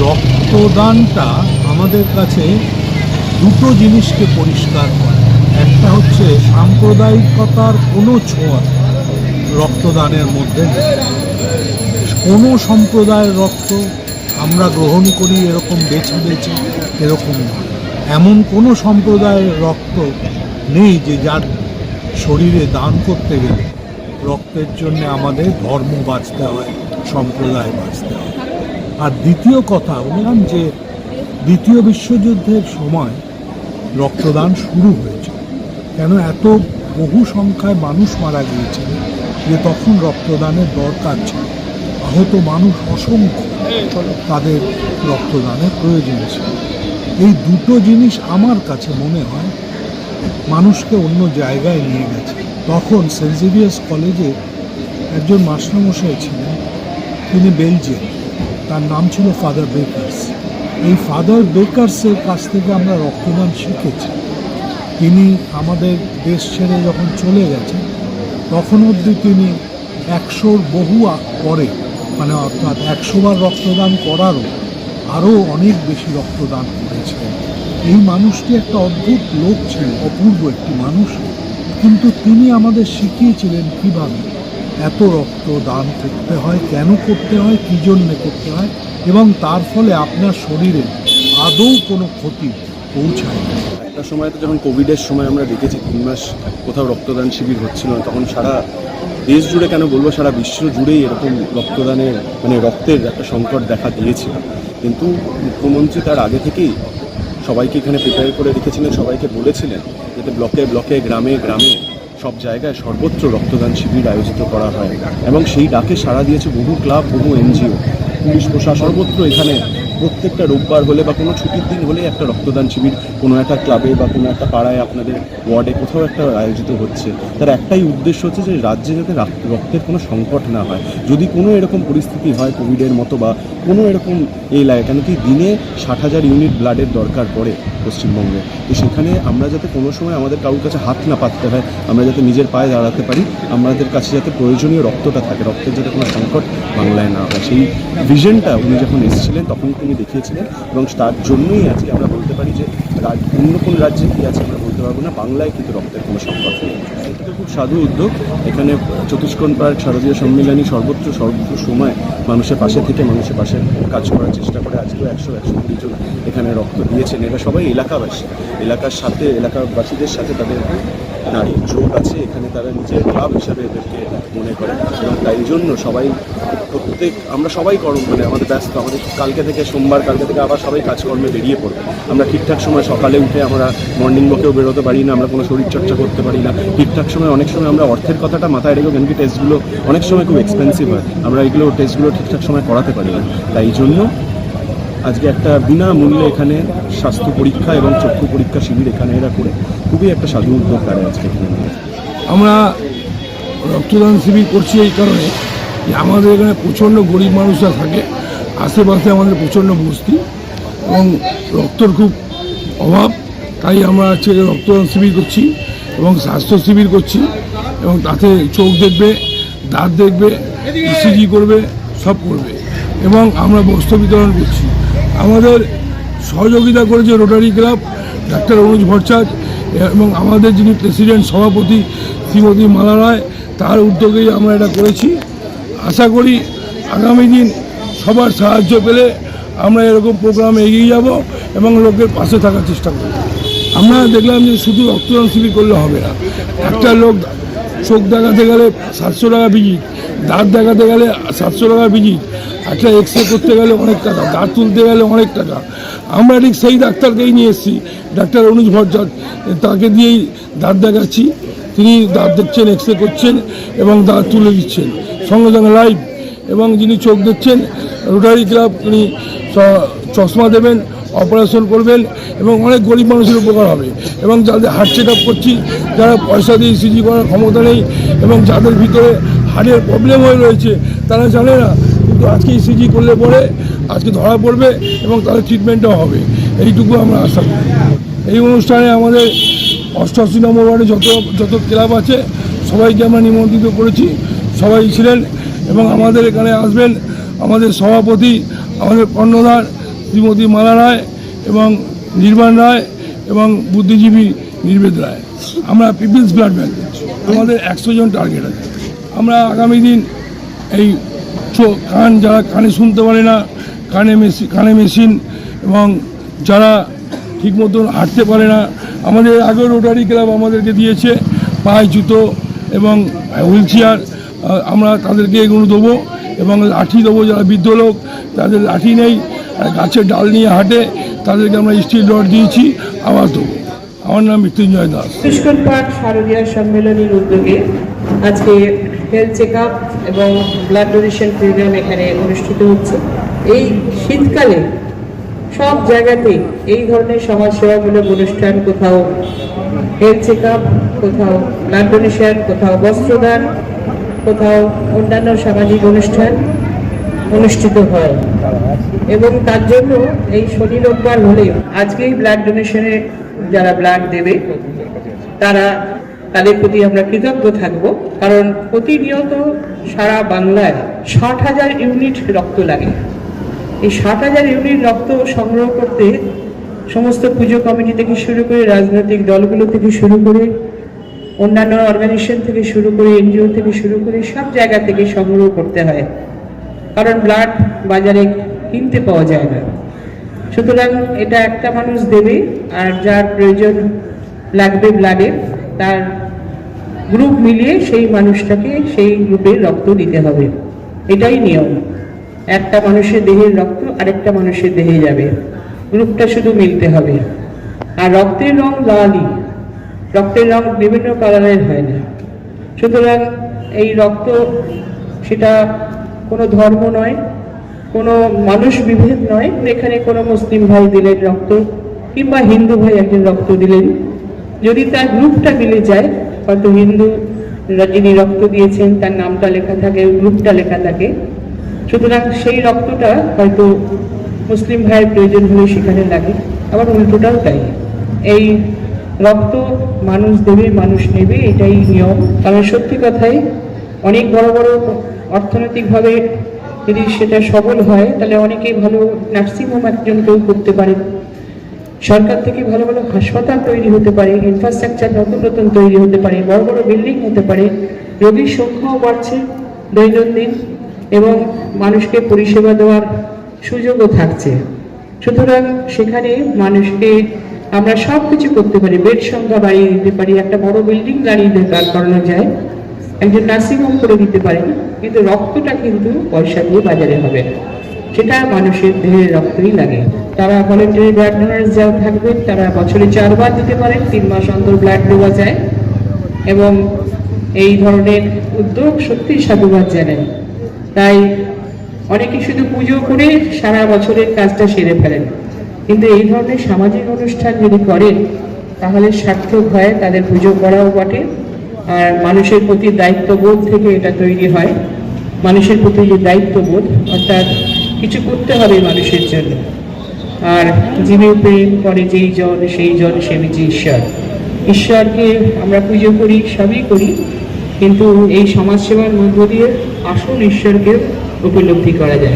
রক্তদানটা আমাদের কাছে দুটো জিনিসকে পরিষ্কার করে। একটা হচ্ছে সাম্প্রদায়িকতার কোনো ছোঁয়া রক্তদানের মধ্যে কোনো সম্প্রদায়ের রক্ত আমরা গ্রহণ করি এরকম বেছে বেছে এরকম এমন কোনো সম্প্রদায়ের রক্ত নেই যে যার শরীরে দান করতে গেলে রক্তের জন্য আমাদের ধর্ম বাঁচতে হয়, সম্প্রদায় বাঁচতে হয়। আর দ্বিতীয় কথা বললাম যে দ্বিতীয় বিশ্বযুদ্ধের সময় রক্তদান শুরু হয়েছে। কেন এত বহু সংখ্যায় মানুষ মারা গিয়েছিল যে তখন রক্তদানের দরকার ছিল? আহত মানুষ অসংখ্য। তাদের রক্তদানের প্রয়োজন ছিল। এই দুটো জিনিস আমার কাছে মনে হয় মানুষকে অন্য জায়গায় নিয়ে গেছে। তখন সেন্ট কলেজে একজন মাস্টারমশাই ছিলেন, তিনি বেলজিয়ান তার নাম ছিল ফাদার বেকার্স। এই ফাদার বেকার্সের কাছ থেকে আমরা রক্তদান শিখেছি। তিনি আমাদের দেশ ছেড়ে যখন চলে গেছেন, তখন অবধি তিনি একশোর বহু পরে মানে অর্থাৎ একশোবার রক্তদান করারও আরও অনেক বেশি রক্তদান করেছিলেন। এই মানুষটি একটা অদ্ভুত লোক ছিল অপূর্ব একটি মানুষ। কিন্তু তিনি আমাদের শিখিয়েছিলেন কীভাবে এত রক্ত দান করতে হয়, কেন করতে হয়, কী জন্যে করতে হয়, এবং তার ফলে আপনার শরীরে আদৌ কোনো ক্ষতি পৌঁছায় না। একটা সময় তো যখন কোভিডের সময় আমরা দেখেছি, তিন মাস কোথাও রক্তদান শিবির হচ্ছিল না, তখন সারা দেশ জুড়ে কেন বলব, সারা বিশ্ব জুড়েই এরকম রক্তদানের মানে রক্তের একটা সংকট দেখা দিয়েছিল। কিন্তু মুখ্যমন্ত্রী তার আগে থেকেই সবাইকে এখানে প্রিপেয়ার করে রেখেছিলেন, সবাইকে বলেছিলেন, যাতে ব্লকে ব্লকে গ্রামে গ্রামে সব জায়গায় সর্বত্র রক্তদান শিবির আয়োজিত করা হয় এবং সেই ডাকে সাড়া দিয়েছে বহু ক্লাব, বহু এনজিও। পুলিশ প্রশাসন সর্বত্র এখানে প্রত্যেকটা রোববার হলে বা কোনো ছুটির দিন হলে একটা রক্তদান শিবির কোনো একটা ক্লাবে বা কোনো একটা পাড়ায় আপনাদের ওয়ার্ডে কোথাও একটা আয়োজিত হচ্ছে। তার একটাই উদ্দেশ্য হচ্ছে যে রাজ্যে যাতে রাক- রক্তের কোনো সংকট না হয়। যদি কোনো এরকম পরিস্থিতি হয় কোভিডের মতো বা কোনো এরকম এই লাগে, কেন কি দিনে ষাট হাজার ইউনিট ব্লাডের দরকার পড়ে। পশ্চিমবঙ্গে। তো সেখানে আমরা যাতে কোনো সময় আমাদের কারোর কাছে হাত না পাততে হয়, আমরা যাতে নিজের পায়ে দাঁড়াতে পারি, আমাদের কাছে যাতে প্রয়োজনীয় রক্তটা থাকে, রক্তের যাতে কোনো সংকট বাংলায় না হয়। সেই ভিশনটা উনি যখন এসেছিলেন, তখন তিনি দেখিয়েছিলেন এবং তার জন্যই আজকে আমরা বলতে পারি যে অন্য কোন রাজ্যে কী আছে আমরা বলতে পারব না, বাংলায় কিন্তু রক্তের কোনো সংকট নেই। এটা খুব সাধু উদ্যোগ। এখানে চতুষ্কোণ পার্ক, শারদীয় সম্মিলনী সর্বত্র সর্ব সময় মানুষের পাশে থেকে মানুষের পাশে কাজ করার চেষ্টা করে আজকেও একশো একশো কুড়ি জন এখানে রক্ত দিয়েছেন। এরা সবাই এলাকাবাসী। এলাকার সাথে, এলাকাবাসীদের সাথে তাদের নারী যোগ আছে এখানে, তারা নিজের ক্লাব হিসাবে এদেরকে মনে করে। এবং তাই জন্য সবাই, প্রত্যেক, আমরা সবাই কর্ম মানে আমাদের ব্যস্ত, আমাদের কালকে থেকে সোমবার, কালকে থেকে আবার সবাই কাজকর্মে বেরিয়ে পড়বে আমরা ঠিকঠাক সময় সকালে উঠে আমরা মর্নিং ওয়াকেও বেরোতে পারি না, আমরা কোনো শরীরচর্চা করতে পারি না। ঠিকঠাক সময় অনেক সময় আমরা অর্থের কথাটা মাথায় রেখেও কেন কি টেস্টগুলো অনেক সময় খুব এক্সপেন্সিভ হয়। আমরা এগুলো টেস্টগুলো ঠিকঠাক সময় করাতে পারি না। তাই জন্য আজকে একটা বিনামূল্যে এখানে স্বাস্থ্য পরীক্ষা এবং চক্ষু পরীক্ষা শিবির এখানে এরা করে। খুবই একটা সাধু উদ্যোগ তারা আজকে আমরা রক্তদান শিবির করছি এই কারণে যে আমাদের এখানে প্রচণ্ড গরিব মানুষরা থাকে, আশেপাশে আমাদের প্রচণ্ড বস্তি এবং রক্তর খুব অভাব, তাই আমরা আজকে রক্তদান শিবির করছি এবং স্বাস্থ্য শিবির করছি এবং তাতে চোখ দেখবে, দাঁত দেখবে ইসিজি করবে, সব করবে এবং আমরা বস্ত্র বিতরণ করছি। আমাদের সহযোগিতা করেছে rotary club doctor Anuj Bhattacharya এবং আমাদের যিনি প্রেসিডেন্ট সভাপতি শ্রীমতী মালা রায় তার উদ্যোগেই আমরা এটা করেছি। আশা করি আগামী দিন সবার সাহায্য পেলে আমরা এরকম প্রোগ্রামে এগিয়ে যাব এবং লোকের পাশে থাকার চেষ্টা করব। আমরা দেখলাম যে শুধু রক্তদান শিবির করলে হবে না, একটা লোক চোখ দেখাতে গেলে সাতশো টাকা ভিজিট দাঁত দেখাতে গেলে সাতশো টাকা ভিজিট একটা এক্স করতে গেলে অনেক টাকা, দাঁত তুলতে গেলে অনেক টাকা আমরা ঠিক সেই ডাক্তারকেই নিয়ে এসেছি। ডাক্তার অনুজ ভট্টাচার্য, তাকে দিয়েই দাঁত দেখাচ্ছি। তিনি দাঁত দেখছেন এক্স করছেন এবং দাঁত তুলে দিচ্ছেন। সঙ্গে সঙ্গে লাইভ এবং যিনি চোখ দেখছেন, রোটারি ক্লাব তিনি চশমা দেবেন, অপারেশন করবেন এবং অনেক গরিব মানুষের উপকার হবে। এবং যাদের হার্ট চেক আপ করছি, যারা পয়সা দিয়ে সিজি করার ক্ষমতা নেই এবং যাদের ভিতরে হার্টের প্রবলেম হয়ে রয়েছে, তারা জানে না কিন্তু আজকে ইসিজি করলে পরে আজকে ধরা পড়বে এবং তাদের ট্রিটমেন্টও হবে। এইটুকু আমরা আশা করি। এই অনুষ্ঠানে আমাদের অষ্টআশি নম্বর ওয়ার্ডে যত যত ক্লাব আছে, সবাইকে আমরা নিমন্ত্রিত করেছি। সবাই ছিলেন এবং আমাদের এখানে আসবেন আমাদের সভাপতি, আমাদের কর্ণধার শ্রীমতী মালা রায় এবং নির্বাণ রায় এবং বুদ্ধিজীবী নির্বেদ রায়। আমরা পিপলস ব্লাড ব্যাংক। আমাদের একশো জন টার্গেট আছে। আমরা আগামী দিন এই কান যারা কানে শুনতে পারে না, কানে মেশিন কানে মেশিন এবং যারা ঠিক মতন হাঁটতে পারে না, আমাদের আগেও রোটারি ক্লাব আমাদেরকে দিয়েছে, পায়ে জুতো এবং হুইল চেয়ার আমরা তাদেরকে এগুলো দেবো এবং লাঠি দেবো যারা বৃদ্ধ লোক, তাদের লাঠি নেই গাছের ডাল নিয়ে হাঁটে, তাদেরকে আমরা স্টিল রড দিয়েছি, আবার দেবো। আমার নাম মৃত্যুঞ্জয় দাস। পুষ্কর পাঠ শারদীয় সম্মেলনের উদ্যোগে আজকে হেলথ চেক এবং ব্লাড ডোনেশন প্রোগ্রাম এখানে অনুষ্ঠিত হচ্ছে। এই শীতকালে সব জায়গাতেই এই ধরনের সমাজসেবামূলক অনুষ্ঠান, কোথাও হেলথ চেক কোথাও ব্লাড ডোনেশন কোথাও বস্ত্রদান, কোথাও অন্যান্য সামাজিক অনুষ্ঠান অনুষ্ঠিত হয়। এবং তার জন্য এই শনি, রোববার হলে আজকেই ব্লাড ডোনেশনে যারা ব্লাড দেবে, তারা তাদের প্রতি আমরা কৃতজ্ঞ থাকব। কারণ প্রতিনিয়ত সারা বাংলায় ষাট হাজার ইউনিট রক্ত লাগে। এই ষাট হাজার ইউনিট রক্ত সংগ্রহ করতে সমস্ত পুজো কমিটি থেকে শুরু করে রাজনৈতিক দলগুলো থেকে শুরু করে অন্যান্য অর্গানাইজেশন থেকে শুরু করে এনজিও থেকে শুরু করে সব জায়গা থেকে সংগ্রহ করতে হয়। কারণ ব্লাড বাজারে কিনতে পাওয়া যায় না। সুতরাং এটা একটা মানুষ দেবে আর যার প্রয়োজন লাগবে ব্লাডের তার গ্রুপ মিলিয়ে সেই মানুষটাকে সেই গ্রুপের রক্ত দিতে হবে। এটাই নিয়ম। একটা মানুষের দেহের রক্ত আরেকটা মানুষের দেহে যাবে। গ্রুপটা শুধু মিলতে হবে। আর রক্তের রং লালই। রক্তের রং বিভিন্ন কালারের হয় না। সুতরাং এই রক্ত সেটা কোনো ধর্ম নয়, কোনো মানুষ বিভেদ নয়। এখানে কোনো মুসলিম ভাই দিলেন রক্ত কিংবা হিন্দু ভাই একজন রক্ত দিলেন। যদি তার গ্রুপটা মিলে যায় হয়তো হিন্দু যিনি রক্ত দিয়েছেন, তার নামটা লেখা থাকে গ্রুপটা লেখা থাকে। সুতরাং সেই রক্তটা হয়তো মুসলিম ভাইয়ের প্রয়োজন হলে সেখানে লাগে, আবার উল্টোটাও তাই। এই রক্ত মানুষ দেবে, মানুষ নেবে, এটাই নিয়ম। কারণ সত্যি কথাই অনেক বড় বড় অর্থনৈতিকভাবে যদি সেটা সবল হয়, তাহলে অনেকেই ভালো নার্সিংহোম একজন কেউ করতে পারে। সরকার থেকে ভালো ভালো হাসপাতাল তৈরি হতে পারে ইনফ্রাস্ট্রাকচার নতুন নতুন তৈরি হতে পারে, বড় বড় বিল্ডিং হতে পারে, রোগীর সংখ্যাও বাড়ছে দৈনন্দিন এবং মানুষকে পরিষেবা দেওয়ার সুযোগও থাকছে। সুতরাং সেখানে মানুষকে আমরা সব কিছু করতে পারি বেড সংখ্যা বাড়িয়ে দিতে পারি, একটা বড় বিল্ডিং দাঁড়িয়ে দাঁড় করানো যায়, একজন নার্সিংহোম করে দিতে পারেন, কিন্তু রক্তটা কিন্তু পয়সা দিয়ে বাজারে হবে না। সেটা মানুষের দেহের রক্তই লাগে। তারা ভলেন্টারি ব্লাড ডোনার্স যারা থাকবেন তারা বছরে চারবার দিতে পারেন তিন মাস অন্তর ব্লাড দেওয়া যায়। এবং এই ধরনের উদ্যোগ সত্যি সাধুবাদ জানাই তাই অনেকে শুধু পুজো করে সারা বছরের কাজটা সেরে ফেলেন। কিন্তু এই ধরনের সামাজিক অনুষ্ঠান যদি করেন, তাহলে সার্থক হয়, তাদের পুজো করাও বটে। আর মানুষের প্রতি দায়িত্ববোধ থেকে এটা তৈরি হয়। মানুষের প্রতি যে দায়িত্ববোধ, অর্থাৎ কিছু করতে হবে মানুষের জন্য। আর জীবে প্রেম করে যেই জন, সেই জন সে যে ঈশ্বর। ঈশ্বরকে আমরা পুজো করি, সবই করি, কিন্তু এই সমাজসেবার মধ্য দিয়ে আসল ঈশ্বরকে উপলব্ধি করা যায়।